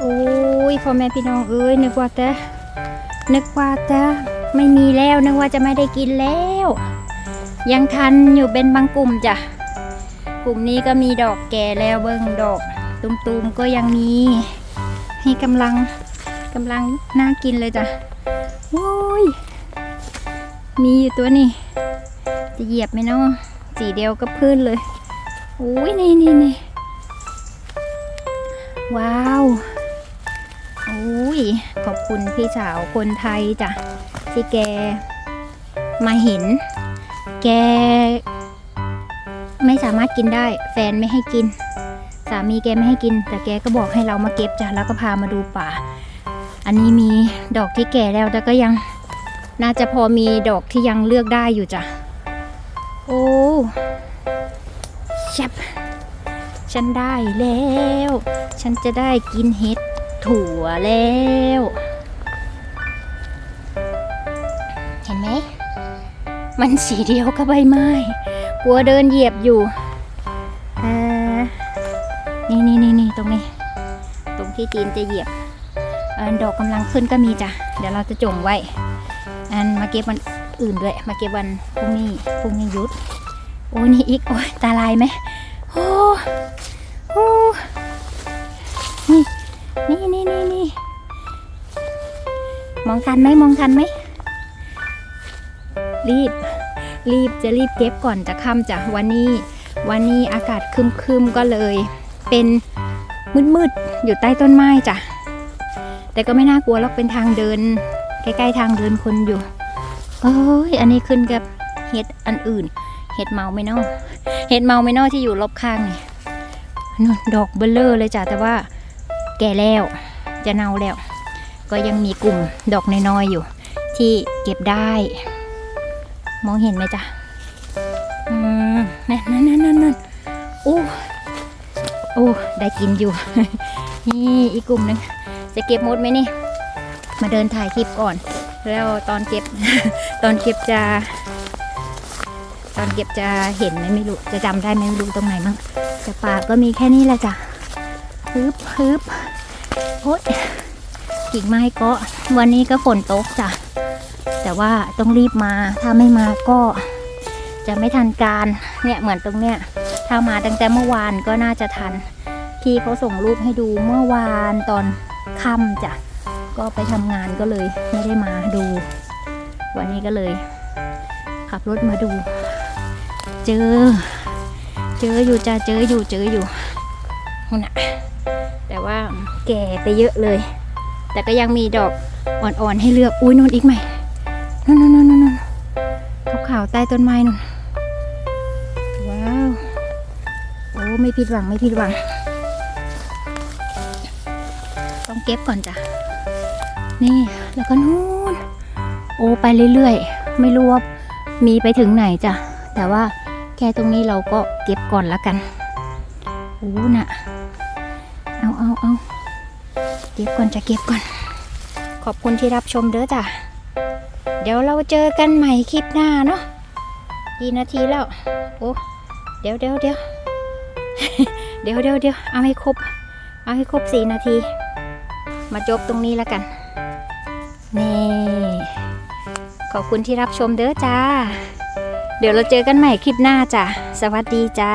โอ้ยพ่อแม่พี่น้องเอ้ยนึกว่าแต่นึกว่าแต่ไม่มีแล้วนึกว่าจะไม่ได้กินแล้ว ยังทันอยู่เป็นบางกลุ่มจ้ะกลุ่มนี้ก็มีดอกแก่แล้วเบิ้งดอกตุมๆก็ยังมีให้กำลังกำลังน่ากินเลยจ้ะโอ้ยมีอยู่ตัวนี้ จะเหยียบไหมเนาะสีเดียวก็พื้นเลยโอ้ยนี่นี่นี่ ว้าวโอ้ยขอบคุณพี่สาวคนไทยจ้ะที่แกมาเห็น แก ไม่สามารถกินได้ แฟนไม่ให้กิน สามีแกไม่ให้กิน แต่แกก็บอกให้เรามาเก็บจ้ะแล้วก็พามาดูป่า อันนี้มีดอกที่แก่แล้วแต่ก็ยัง น่าจะพอมีดอกที่ยังเลือกได้อยู่จ้ะโอ้ชับ ฉันได้แล้ว ฉันจะได้กินเห็ดถั่วแล้ว เห็นไหม มันสีเดียวกับใบไม้ กลัวเดินเหยียบอยู่นี่นี่นี่นี่ตรงนี้ ตรงที่จีนจะเหยียบอดอกกำลังขึ้นก็มีจ้ะ เดี๋ยวเราจะจงไว้ อันมาเก็บวันอื่นด้วย มาเก็บวันพรุ่งนี้พรุ่งนี้ยุด โอ้ยนี่อีก โอ้ยตาลายไหมโอ้ นี่นี่นี่นี่นี่มองทันไหมมองทันไหม รีบ รีบจะรีบเก็บก่อนจะค่ำจ้ะวันนี้ วันนี้อากาศครึมก็เลย เป็นมืดๆอยู่ใต้ต้นไม้จ้ะ แต่ก็ไม่น่ากลัวหรอกเป็นทางเดิน ใกล้ๆทางเดินคนอยู่เอ้ยอันนี้ขึ้นกับเห็ดอันอื่น เห็ดเมาไม่นอเห็ดเมาไม่นอที่อยู่รอบข้างนี่ นู่นดอกเบลเลอร์เลยจ้ะแต่ว่าแก่แล้วจะเน่าแล้ว ก็ยังมีกลุ่มดอกน้อยๆอยู่ ที่เก็บได้ มองเห็นไหมจ๊ะอืมนั่นนั่นนั่นนั่นโอ้โอ้ได้กินอยู่ นี่อีกกลุ่มนึงจะเก็บหมดไหมนี่ มาเดินถ่ายคลิปก่อน แล้วตอนเก็บ ตอนเก็บจะ ตอนเก็บจะเห็นไหมไม่รู้ จะจำได้ไหมไม่รู้ตรงไหนบ้างแต่ป่าก็มีแค่นี้แหละจ้ะฮึบฮึบโอ้ยกิ่งไม้ก็วันนี้ก็ฝนตกจ้ะ แต่ว่าต้องรีบมา ถ้าไม่มาก็จะไม่ทันการ เนี่ยเหมือนตรงเนี้ย ถ้ามาตั้งแต่เมื่อวานก็น่าจะทัน พี่เขาส่งรูปให้ดูเมื่อวานตอนค่ำจ้ะ ก็ไปทำงานก็เลยไม่ได้มาดู วันนี้ก็เลย ขับรถมาดู เจอ เจออยู่จ้ะเจออยู่เจออยู่นู่นะแต่ว่าแก่ไปเยอะเลย แต่ก็ยังมีดอกอ่อนๆให้เลือกอุ้ยนู่นอีกไหมนู่นนู่นนู่นนู่นขาวๆใต้ต้นไม้นู่นว้าวโอ้ไม่ผิดหวังไม่ผิดหวัง ต้องเก็บก่อนจ้ะนี่แล้วก็นู่นโอ้ไปเรื่อยๆ ไม่รู้ว่ามีไปถึงไหนจ้ะแต่ว่า ค่ตรงนี้เราก็เก็บก่อนละกันโอ้น่ะเอาเอาเอาเก็บก่อนจะเก็บก่อน ขอบคุณที่รับชมเด้อจ้ะ เดี๋ยวเราเจอกันใหม่คลิปหน้าเนาะกี่นาทีแล้ว โอ้เดี๋ยวเดี๋ยวเดี๋ยวเดี๋ยวเดี๋ยวเดี๋ยวเอาให้ครบ เอาให้ครบสี่นาที มาจบตรงนี้แล้วกัน นี่ ขอบคุณที่รับชมเด้อจ้า เดี๋ยวเราเจอกันใหม่คลิปหน้าจ้ะ สวัสดีจ้า